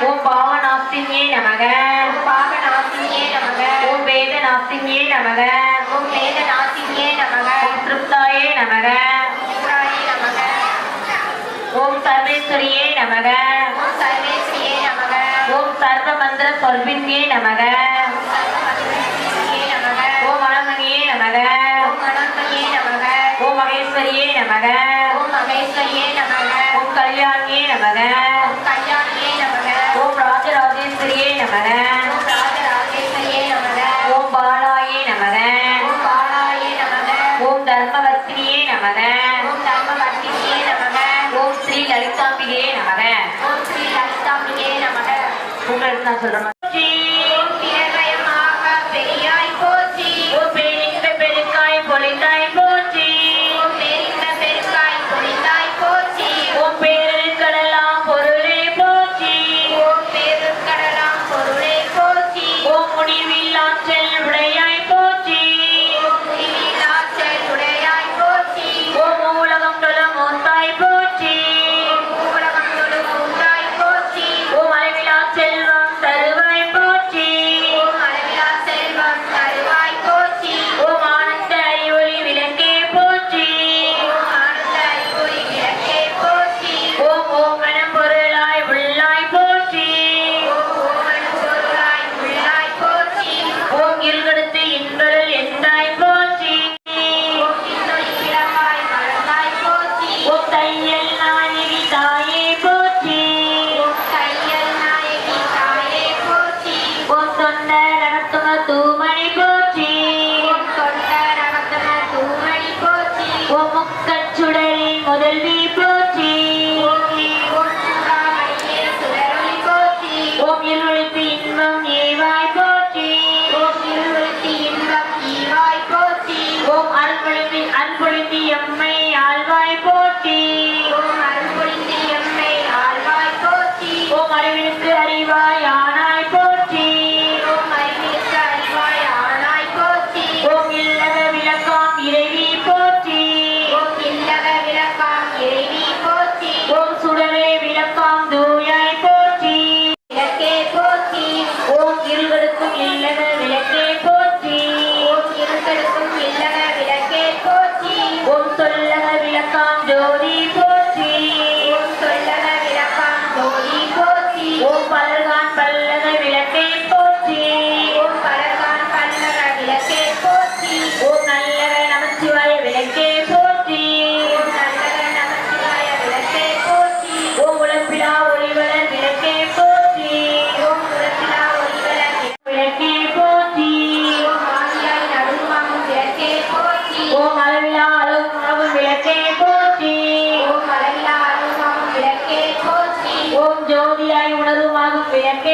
ஓ பாவநாசினியே நமக பாவநாசினியே நமக ஓ வேதநாசினியே நமக ஓ வேதநாசினியே நமக ஓம் திருப்தாயே நமக ஓம் சர்வேஸ்வரியே நமக ஓம் சர்வேஸ்வரியே நமக ஓம் சர்வமந்திர சொர்பின்யே நமக ஓம் வனமணியே நமக ஓம் மகேஸ்வரியே நமக ஓம் மகேஸ்வரியே நமக ஓம் கல்யாணியே நமக Bukan, saya.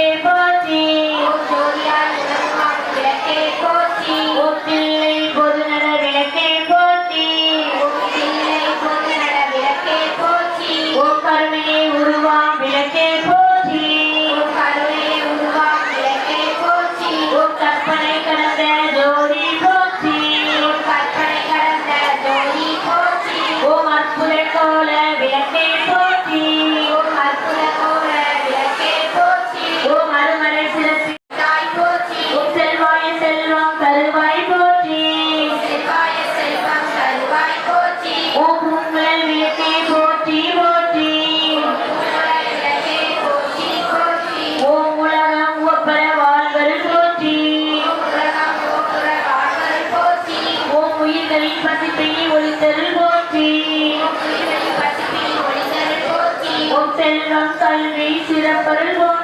Amen. el bici, para el gol.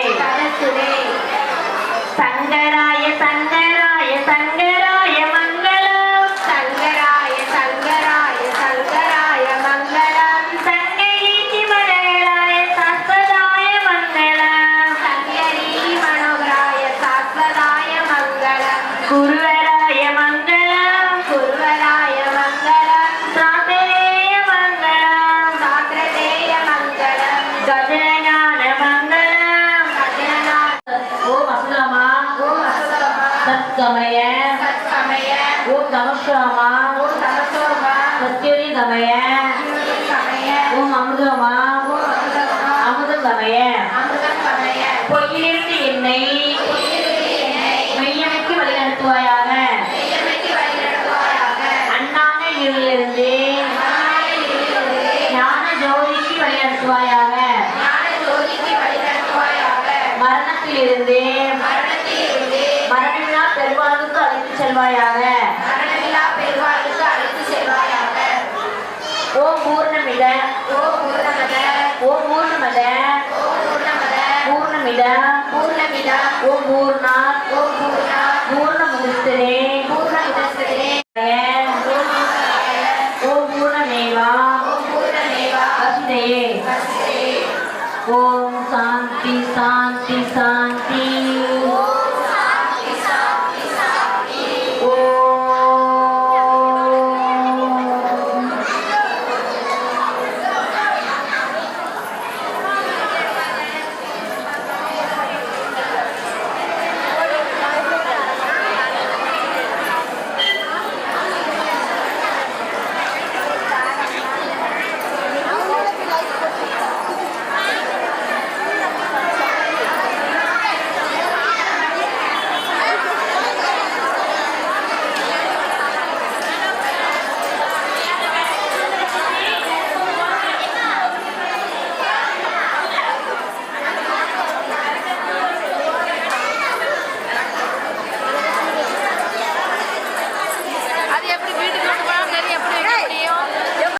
Sunday. ஓம் அமுதகமய அமிர்தம்? சமய பொய்யிலிருந்து என்னை மெய்யமைக்கு வழிநடத்துவாயாக. அண்ணான இருளிலிருந்து ஞான ஜோதிக்கு வழிநடத்துவாயாக. மரணத்திலிருந்து மரணமில்லா பெருவாழ்வுக்கு அழைத்து செல்வாயாக மரணமில்லா பெருவாளுக்கு அழைத்து செல்வாயாக ஓம் பூர்ணமித ஓ பூர்ணமத ஓம் பூர்ணமத ஓ பூர்ணமத பூர்ணமித ஓம் பூர்ணா ஓ பூர்ணா பூர்ணமுதிஸ்தரே பூர்ணமுதஸ்தரே ஓம் பூர்ணமேவா பூர்ணமேவா வசுதே ஓம் சாந்தி சாந்தி சாந்தி.